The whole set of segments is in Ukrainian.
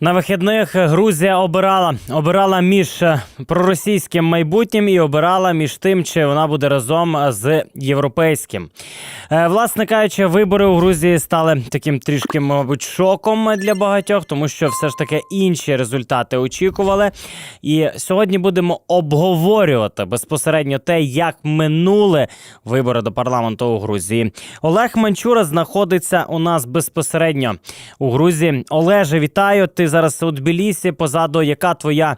На вихідних Грузія обирала обирала між е, проросійським майбутнім і обирала між тим, чи вона буде разом з європейським. Е, Власне кажучи, вибори у Грузії стали таким трішки, мабуть, шоком для багатьох, тому що все ж таки інші результати очікували. І сьогодні будемо обговорювати безпосередньо те, як минули вибори до парламенту у Грузії. Олег Манчура знаходиться у нас безпосередньо у Грузії. Олеже, вітаю. Ти зараз у Тбілісі. Позаду, яка твоя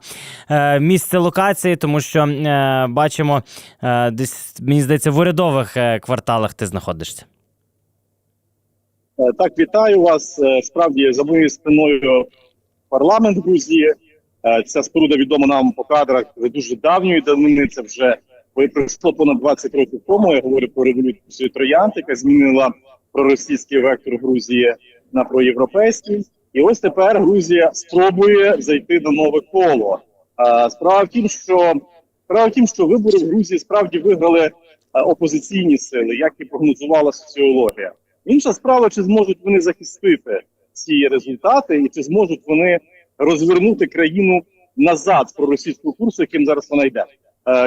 е, місце локації? Тому що е, бачимо, е, десь мені здається, в урядових е, кварталах ти знаходишся. Е, Так, вітаю вас. Е, Справді за моєю спиною парламент Грузії. Ця споруда відома нам по кадрах дуже давньої давнини. Це вже пройшло понад 20 років тому. Я говорю про революцію Троянд, яка змінила проросійський вектор Грузії на проєвропейський. І ось тепер Грузія спробує зайти до нове коло. Справа в тім, що справа в тім, що вибори в Грузії справді виграли опозиційні сили, як і прогнозувала соціологія. Інша справа, чи зможуть вони захистити ці результати, і чи зможуть вони розвернути країну назад з проросійського курсу, яким зараз вона йде.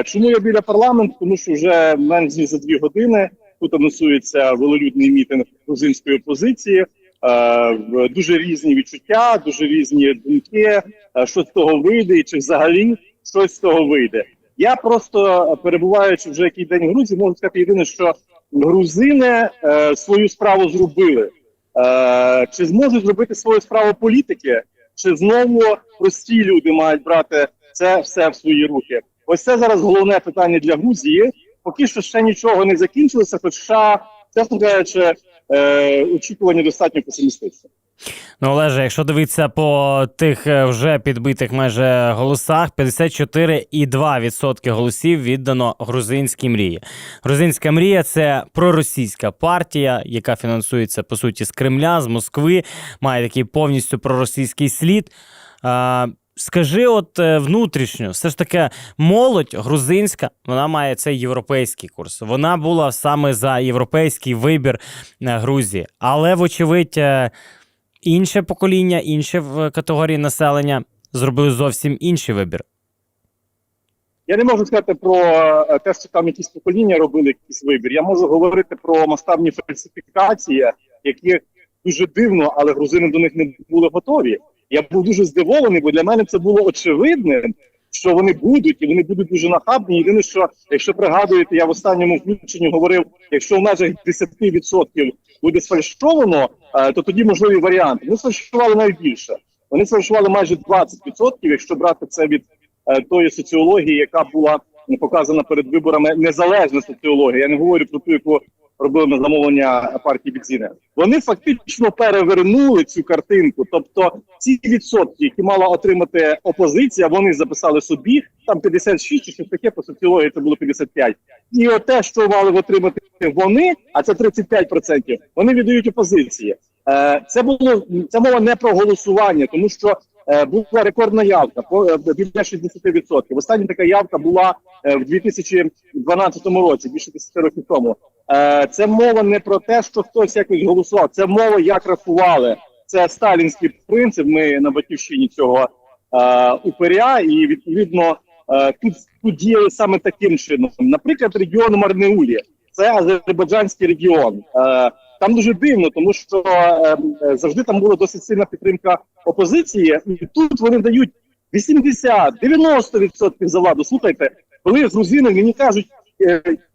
Чому я біля парламенту? Тому що вже менш ніж за дві години тут анонсується велолюдний мітинг грузинської опозиції. Е, дуже різні відчуття, дуже різні думки. е, що з того вийде, і чи взагалі щось з того вийде. Я просто е, перебуваючи вже який день в Грузії, можу сказати єдине, що грузини свою справу зробили. Чи зможуть зробити свою справу політики, чи знову прості люди мають брати це все в свої руки? Ось це зараз головне питання для Грузії. Поки що ще нічого не закінчилося, хоча, чесно кажучи, е, очікування достатньо песимістичні. Ну, Олеже, якщо дивитися по тих е, вже підбитих майже голосах, 54,2% голосів віддано грузинській мрії. Грузинська мрія це проросійська партія, яка фінансується по суті з Кремля, з Москви, має такий повністю проросійський слід. Скажи, от е, внутрішньо, все ж таки, молодь грузинська, вона має цей європейський курс. Вона була саме за європейський вибір е, Грузії, але, вочевидь, е, інше покоління, інші категорії населення зробили зовсім інший вибір. Я не можу сказати про те, що там якісь покоління робили якийсь вибір. Я можу говорити про масштабні фальсифікації, які дуже дивно, але грузини до них не були готові. Я був дуже здивований, бо для мене це було очевидним, що вони будуть, і вони будуть дуже нахабні. Єдине, що якщо пригадуєте, я в останньому включенні говорив, якщо в межах 10% буде сфальшовано, е, то тоді можливі варіанти. Вони сфальшували навіть більше. Вони сфальшували майже 20%, якщо брати це від е, тої соціології, яка була показана перед виборами, незалежна соціологія. Я не говорю про ту, яку робили на замовлення партії Бідзіне. Вони фактично перевернули цю картинку. Тобто, ці відсотки, які мала отримати опозиція, вони записали собі там 56 чи щось таке по соціології. Це було 55. І те, що мали отримати вони, а це 35%, вони віддають опозиції. Е, Це було це мова не про голосування, тому що е, була рекордна явка по е, біля 60%. Остання така явка була в 2012 році, більше 10 років тому. Е, Це мова не про те, що хтось якось голосував. Це мова, як рахували. Це сталінський принцип. Ми на батьківщині цього е, упиря, і відповідно е, тут, тут діяли саме таким чином. Наприклад, регіон Марнеулі. Це азербайджанський регіон. Е, там дуже дивно, тому що е, е, завжди там була досить сильна підтримка опозиції, і тут вони дають 80-90% за владу. Слухайте, коли з грузини мені кажуть,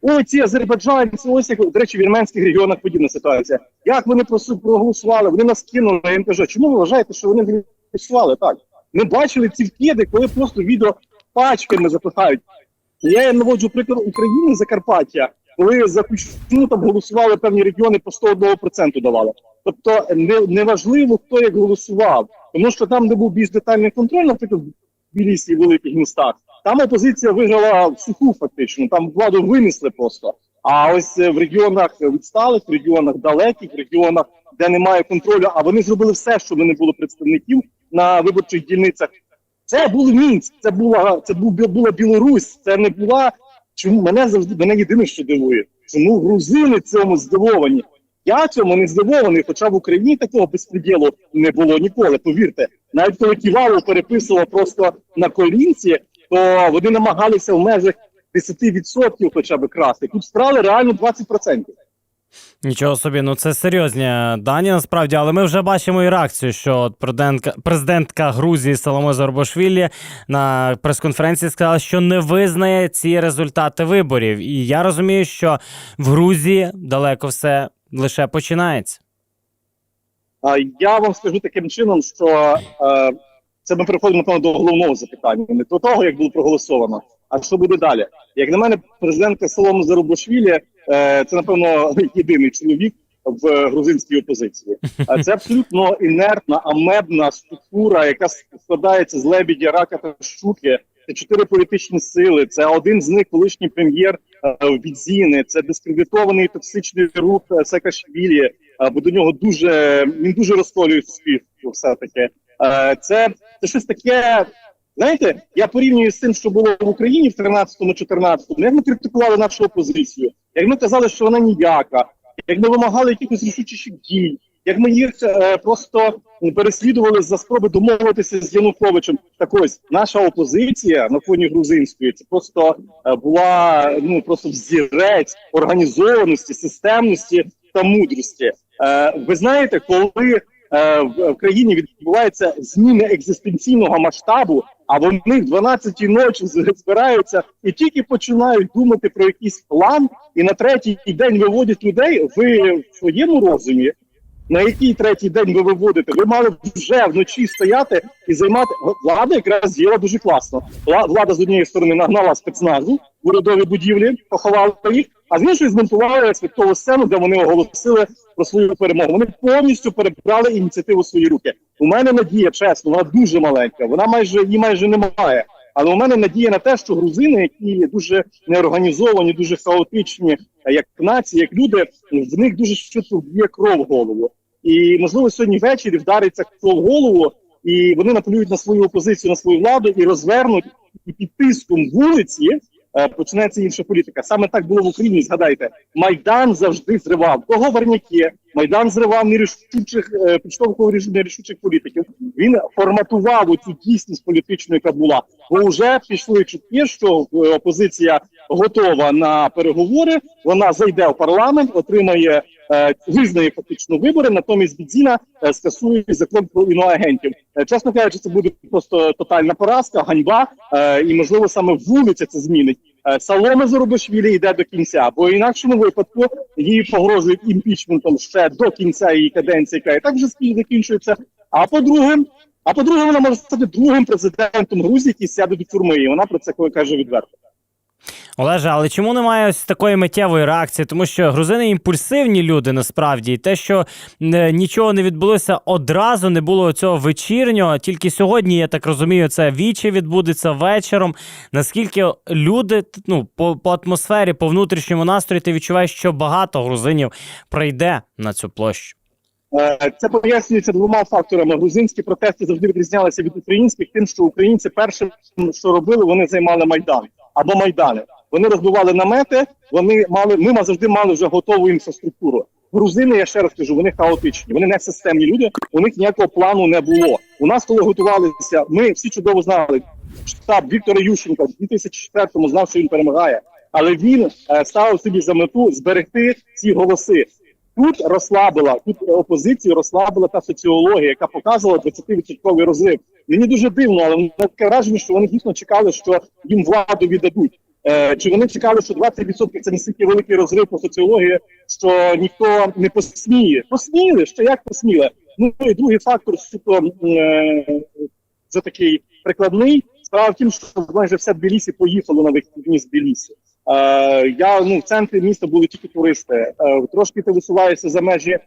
ой, ці азербайджанці, ось як до речі, в вірменських регіонах подібна ситуація. Як вони проголосували? Вони нас кинули. Я їм кажу, чому ви вважаєте, що вони голосували так? Ми бачили ці вкиди, коли просто відео пачками запихають. Я їм наводжу приклад України Закарпаття, коли за Кучму там голосували певні регіони по 101% давали. Тобто не, неважливо, хто як голосував, тому що там, де був більш детальний контроль, наприклад, в Білісі великих містах, там опозиція виграла в суху фактично, там владу винесли просто. А ось е, в регіонах відсталих, в регіонах далеких, в регіонах, де немає контролю, а вони зробили все, щоб не було представників на виборчих дільницях. Це був Мінськ, це була це була Білорусь. Це не була. Чому мене завжди мене єдине, що дивує, чому грузини цьому здивовані? Я цьому не здивований, хоча в Україні такого безпреділу не було ніколи. Повірте, навіть коли Ківалов переписував просто на колінці, то вони намагалися в межах 10% хоча б красти. Тут вкрали реально 20%. Нічого собі, ну це серйозні дані насправді, але ми вже бачимо і реакцію, що президентка, президентка Грузії Соломе Зорбашвілі на прес-конференції сказала, що не визнає ці результати виборів. І я розумію, що в Грузії далеко все лише починається. Я вам скажу таким чином, що е, це ми переходимо напевно, до головного запитання, не до того, як було проголосовано, а що буде далі. Як на мене, президентка Солома Зарубашвілі е, це напевно єдиний чоловік в грузинській опозиції. А це абсолютно інертна, амебна структура, яка складається з лебідя, рака та щуки. Це чотири політичні сили. Це один з них колишній прем'єр е, Відзіни. Це дискредитований токсичний рух е, Саакашвілі, е, бо до нього дуже він дуже розколює суспільство. Все таки це, це щось таке. Знаєте, я порівнюю з тим, що було в Україні в 13-14, як ми критикували нашу опозицію, як ми казали, що вона ніяка, як ми вимагали якихось рішучих дій, як ми їх е, просто переслідували за спроби домовитися з Януковичем. Так ось наша опозиція на фоні грузинської це просто е, була ну просто взірець організованості, системності та мудрості. Е, ви знаєте, коли в в країні відбуваються зміни екзистенційного масштабу, а вони в 12-й ночі збираються і тільки починають думати про якийсь план, і на третій день виводять людей. Ви в своєму розумі, на який третій день ви виводите? Ви мали вже вночі стояти і займати влада, якраз діяла дуже класно. Вла- Влада з однієї сторони нагнала спецназу в урядові будівлі, поховала їх, а з іншої змонтували святкову сцену, де вони оголосили про свою перемогу. Вони повністю перебрали ініціативу в свої руки. У мене надія, чесно, вона дуже маленька. Вона майже її майже немає. Але у мене надія на те, що грузини, які дуже неорганізовані, дуже хаотичні, як нації, як люди, в них дуже швидко б'є кров в голову. І можливо сьогодні ввечері вдариться кров в голову, і вони наплюють на свою опозицію, на свою владу і розвернуть і під тиском вулиці е, почнеться інша політика. Саме так було в Україні. Згадайте, майдан завжди зривав договорняки. Майдан зривав нерішучих е, підштовхував нерішучих політиків. Він форматував цю дійсність політичну, яка була. Бо вже пішли чутки, що е, опозиція готова на переговори. Вона зайде в парламент, отримає визнає фактично вибори. Натомість Бідзіна е, скасує закон про іноагентів. Е, чесно кажучи, це буде просто тотальна поразка, ганьба, е, і можливо саме вулиця це змінить. Е, Саломе Зоробашвілі йде до кінця, бо в інакшому випадку їй погрожують імпічментом ще до кінця її каденції, яка і так вже закінчується. А по-друге, а по-друге, вона може стати другим президентом Грузії, який сяде до тюрми. І вона про це каже відверто. Олеже, але чому немає ось такої миттєвої реакції? Тому що грузини імпульсивні люди насправді, і те, що е, нічого не відбулося одразу, не було цього вечірнього. Тільки сьогодні, я так розумію, це вічі відбудеться вечором. Наскільки люди ну по, по атмосфері, по внутрішньому настрою, ти відчуваєш, що багато грузинів прийде на цю площу. Е, Це пояснюється двома факторами. Грузинські протести завжди відрізнялися від українських, тим, що українці першим, що робили, вони займали майдан або майдани. Вони розбивали намети. Вони мали ми завжди мали вже готову інфраструктуру. Грузини, я ще раз кажу, вони хаотичні, вони не системні люди. У них ніякого плану не було. У нас, коли готувалися, ми всі чудово знали. Штаб Віктора Ющенка в 2004-му знав, що він перемагає, але він е, ставив собі за мету зберегти ці голоси. Тут розслабила, тут опозицію розслабила та соціологія, яка показувала 20% розрив. Мені дуже дивно, але таке враження, що вони дійсно чекали, що їм владу віддадуть. Е, чи вони чекали, що 20% це настільки великий розрив по соціології, що ніхто не посміє? Посміли, що як посміли? Ну і другий фактор, суто е, вже такий прикладний. Справа в тім, що майже все Тбілісі поїхало на вихідні з Тбілісі. Е, я ну в центрі міста були тільки туристи. Трошки ти висуваєшся за межі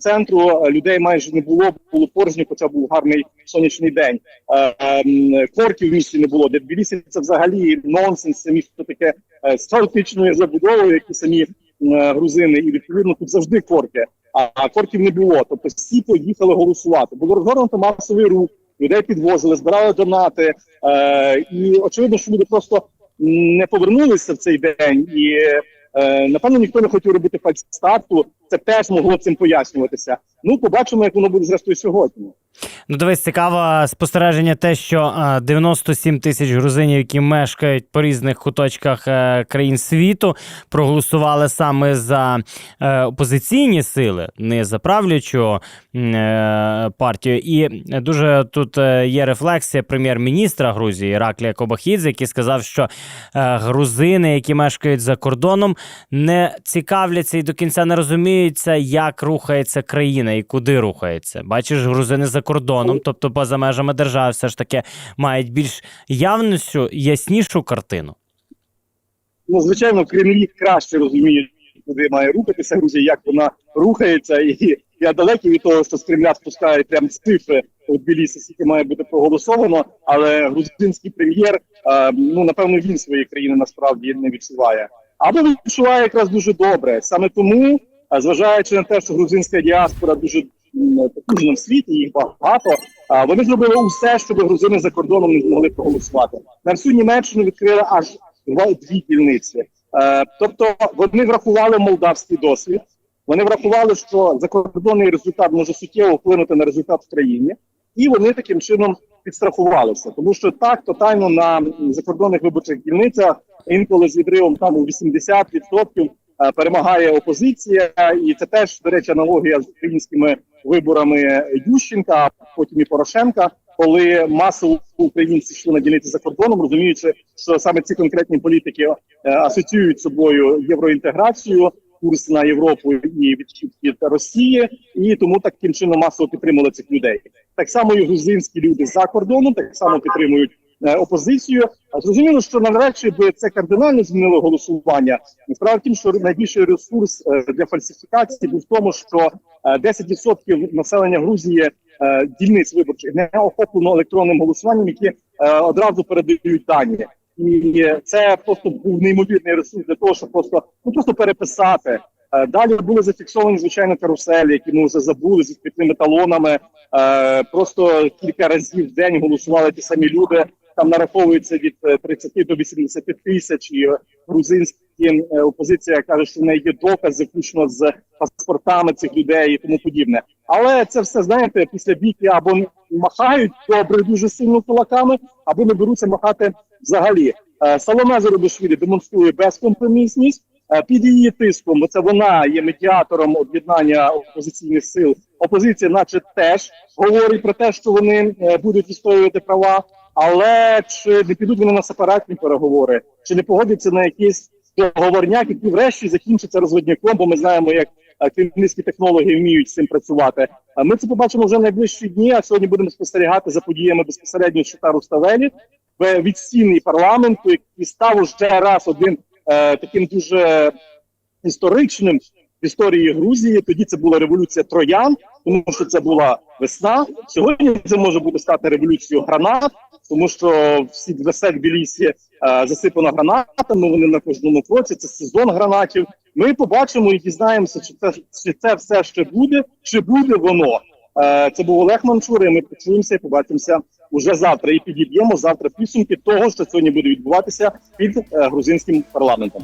центру. е, Людей майже не було, було порожньо, хоча був гарний сонячний день. Е, ем, корків в місті не було. Де Тбілісі це взагалі нонсенс. Це місто таке е, з хаотичною забудовою, як і самі грузини, і відповідно тут завжди корки. А, корків не було. Тобто всі поїхали голосувати. Було розгорнуто масовий рух. Людей підвозили, збирали донати, і очевидно, що люди просто не повернулися в цей день, і напевно, ніхто не хотів робити фальстарту. Це теж могло цим пояснюватися. Ну, побачимо, як воно буде зрештою сьогодні. Ну, дивись, цікаве спостереження, те, що е, 97 тисяч грузинів, які мешкають по різних куточках е, країн світу, проголосували саме за е, опозиційні сили, не за правлячу е, партію. І дуже тут е, є рефлексія прем'єр-міністра Грузії Іраклія Кобахідзе, який сказав, що е, грузини, які мешкають за кордоном, не цікавляться і до кінця не розуміються, як рухається країна і куди рухається. Бачиш, грузини за кордоном, тобто поза межами держави, все ж таки мають більш явнішу, яснішу картину. Ну, звичайно, Кремлі краще розуміють, куди має рухатися Грузія, як вона рухається, і я далекий від того, що з Кремля спускають прям цифри у Тбілісі, скільки має бути проголосовано. Але грузинський прем'єр, е, ну напевно, він своєї країни насправді не відчуває. Або відчуває якраз дуже добре. Саме тому, е, зважаючи на те, що грузинська діаспора дуже м, потужна світі, їх багато. Вони зробили усе, щоб грузини за кордоном не змогли проголосувати. На всю Німеччину відкрили аж дві дільниці. Е, тобто вони врахували молдавський досвід. Вони врахували, що закордонний результат може суттєво вплинути на результат в країні, і вони таким чином підстрахувалися. Тому що так тотально на закордонних виборчих дільницях інколи з відривом там у 80% е, перемагає опозиція, і це теж до речі аналогія з українськими виборами Ющенка, а потім і Порошенка, коли масово українці йшли на дільниці за кордоном, розуміючи, що саме ці конкретні політики е, асоціюють собою євроінтеграцію, курс на Європу і відхід від Росії, і тому таким чином масово підтримали цих людей. Так само і грузинські люди за кордоном так само підтримують опозицію. А зрозуміло, що навряд чи би це кардинально змінило голосування. Справа в тім, що найбільший ресурс е, для фальсифікації був в тому, що е, 10% населення Грузії е, дільниць виборчих не охоплено електронним голосуванням, які е, одразу передають дані. І це просто був неймовірний ресурс для того, щоб просто ну просто переписати. Е, Далі були зафіксовані звичайно каруселі, які ми вже забули з відкритими талонами. Е, Просто кілька разів в день голосували ті самі люди. Там нараховується від е, 30 до 80 тисяч. І е, грузинські е, опозиція каже, що в неї є докази, включно з паспортами цих людей і тому подібне. Але це все знаєте, після бійки або махають добре дуже сильно кулаками, або не беруться махати взагалі. Е, Саломе Зарубишвілі демонструє безкомпромісність. Е, Під її тиском, це вона є медіатором об'єднання опозиційних сил. Опозиція, наче теж говорить про те, що вони е, будуть відстоювати права. Але чи не підуть вони на сепаратні переговори, чи не погодяться на якийсь договорняк, який врешті закінчиться розводняком, бо ми знаємо, як кремлівські технологи вміють з цим працювати. А Ми це побачимо вже в найближчі дні. А сьогодні будемо спостерігати за подіями безпосередньо Шитару Ставелі в від стіни парламенту, який став уже раз один е, таким дуже історичним в історії Грузії. Тоді це була революція троян, тому що це була весна. Сьогодні це може бути стати революцією гранат, тому що всі все Тбілісі е, засипано гранатами. Вони на кожному кроці. Це сезон гранатів. Ми побачимо і дізнаємося, чи це чи це все ще буде, чи буде воно. Е, Це був Олег Манчур, і Ми почуємося і побачимося уже завтра. І підіб'ємо завтра підсумки того, що сьогодні буде відбуватися під е, грузинським парламентом.